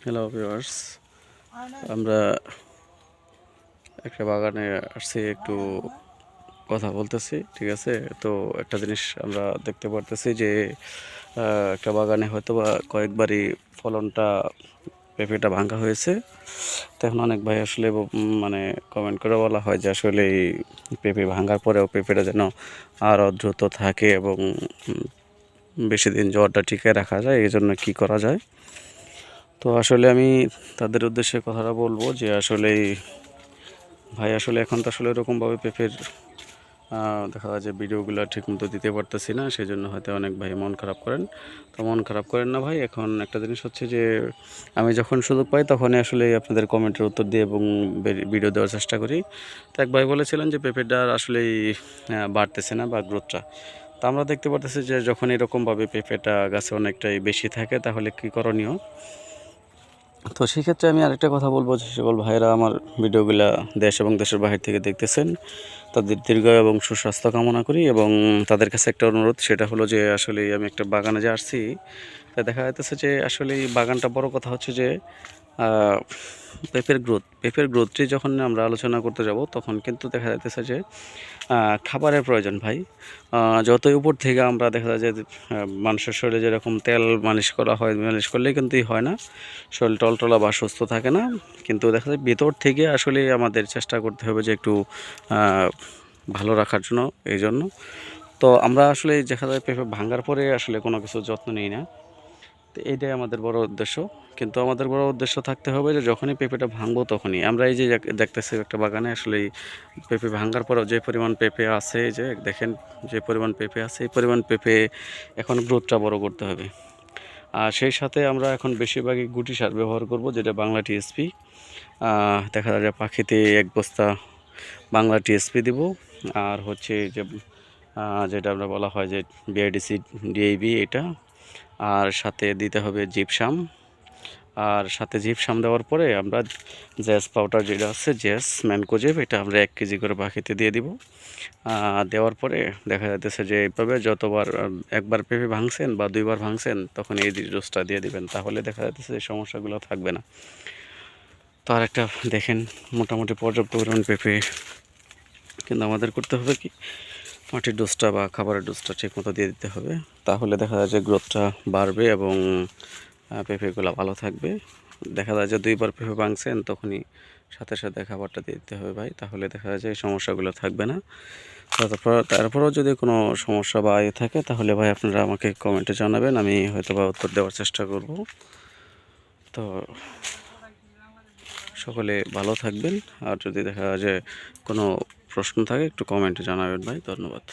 Hello viewers আমরা একটা বাগানে আসছি একটু কথা বলতেছি ঠিক আছে? তো একটা জিনিস আমরা দেখতে পারতেছি যে একটা বাগানে হয়তো বা কয়েকবারই ফলনটা পেঁপেটা ভাঙা হয়েছে। তো এখন অনেক ভাই আসলে মানে কমেন্ট করে বলা হয় যে আসলে এই পেঁপে ভাঙার পরেও পেঁপেটা যেন আরও দ্রুত থাকে এবং বেশি দিন জ্বরটা টিকে রাখা যায় এই জন্য কী করা যায়? তো আসলে আমি তাদের উদ্দেশ্যে কথাটা বলব যে আসলে ভাই, আসলে এখন তো আসলে এরকমভাবে পেপের দেখা যায় যে ভিডিওগুলো ঠিকমতো দিতে পারতেছি না সেই জন্য হয়তো অনেক ভাই মন খারাপ করেন। তো মন খারাপ করেন না ভাই, এখন একটা জিনিস হচ্ছে যে আমি যখন সুযোগ পাই তখনই আসলে আপনাদের কমেন্টের উত্তর দিই এবং ভিডিও দেওয়ার চেষ্টা করি। তো এক ভাই বলেছিলেন যে পেঁপেটা আসলেই বাড়তেছে না বা গ্রোথটা। তা আমরা দেখতে পারতেছি যে যখন এরকমভাবে পেঁপেটা গাছে অনেকটাই বেশি থাকে, তাহলে কী করণীয়? তো সেক্ষেত্রে আমি আরেকটা কথা বলব যে সকল ভাইরা আমার ভিডিওগুলো দেশ এবং দেশের বাহির থেকে দেখতেছেন, তাদের দীর্ঘ এবং সুস্বাস্থ্য কামনা করি এবং তাদের কাছে একটা অনুরোধ, সেটা হলো যে আসলে আমি একটা বাগানে যে আসছি, তা দেখা যাইতেছে যে আসলে এই বাগানটা বড় কথা হচ্ছে যে পেঁপের গ্রোথ পেঁপের গ্রোথটি যখন আমরা আলোচনা করতে যাব, তখন কিন্তু দেখা যাইতেছে যে খাবারের প্রয়োজন ভাই। যতই উপর থেকে আমরা দেখা যায় যে মানুষের শরীরে যেরকম তেল মালিশ করা হয়, মালিশ করলেই কিন্তু হয় না। শরীর টলটলা বা সুস্থ থাকে না। কিন্তু দেখা যায় ভেতর থেকে আসলে আমাদের চেষ্টা করতে হবে যে একটু ভালো রাখার জন্য, এই জন্য। তো আমরা আসলে দেখা যায় পেঁপে ভাঙার পরে আসলে কোনো কিছু যত্ন নিই না। তো এইটাই আমাদের বড় উদ্দেশ্য। কিন্তু আমাদের বড় উদ্দেশ্য থাকতে হবে যে যখনই পেঁপেটা ভাঙবো তখনই। আমরা এই যে দেখ- দেখতেছি একটা বাগানে আসলে পেঁপে ভাঙার পরেও যে পরিমাণ পেঁপে আছে যে দেখেন যে পরিমাণ পেঁপে আছে, এই পরিমাণ পেঁপে এখন গ্রোথটা বড় করতে হবে। আর সেই সাথে আমরা এখন বেশিরভাগই গুটি সার ব্যবহার করব, যেটা বাংলা টিএসপি দেখা যায় পাখিতে এক বস্তা বাংলা টিএসপি দিব। আর হচ্ছে যে যেটা আমরা বলা হয় যে বিআইডিসি ডিএবি এটা। আর সাথে দিতে হবে জিপসাম। আর সাথে জিপসাম দেওয়ার পরে আমরা জ্যাস পাউডার যেটা আছে জ্যাস ম্যানকোজেব এটা আমরা এক কেজি করে পাখিতে দিয়ে দিব। দেওয়ার পরে দেখা যাচ্ছে যে এইভাবে যতবার একবার পেঁপে ভাঙছেন বা দুইবার ভাঙছেন, তখন এই ডোজটা দিয়ে দিবেন। তাহলে দেখা যাচ্ছে যে সমস্যাগুলো থাকবে না। তো আর একটা দেখেন, মোটামুটি পর্যাপ্ত পরিমাণ পেঁপে। কিন্তু আমাদের করতে হবে কি? মাটির ডোজটা বা খাবারের ডোজটা ঠিক মতো দিয়ে দিতে হবে। তাহলে দেখা যায় যে গ্রোথটা বাড়বে এবং পেঁপেগুলো ভালো থাকবে। দেখা যায় যে দুইবার পেঁপে ভাঙছেন, তখনই সাথে সাথে খাবারটা দিয়ে দিতে হবে ভাই। তাহলে দেখা যায় যে সমস্যাগুলো থাকবে না। তারপর, তারপরেও যদি কোনো সমস্যা বা ইয়ে থাকে, তাহলে ভাই আপনারা আমাকে কমেন্টে জানাবেন, আমি হয়তো বা উত্তর দেওয়ার চেষ্টা করব। তো সকলে ভালো থাকবেন। আর যদি দেখা যায় যে কোনো প্রশ্ন থাকে একটু কমেন্টে জানাবেন ভাই ধন্যবাদ।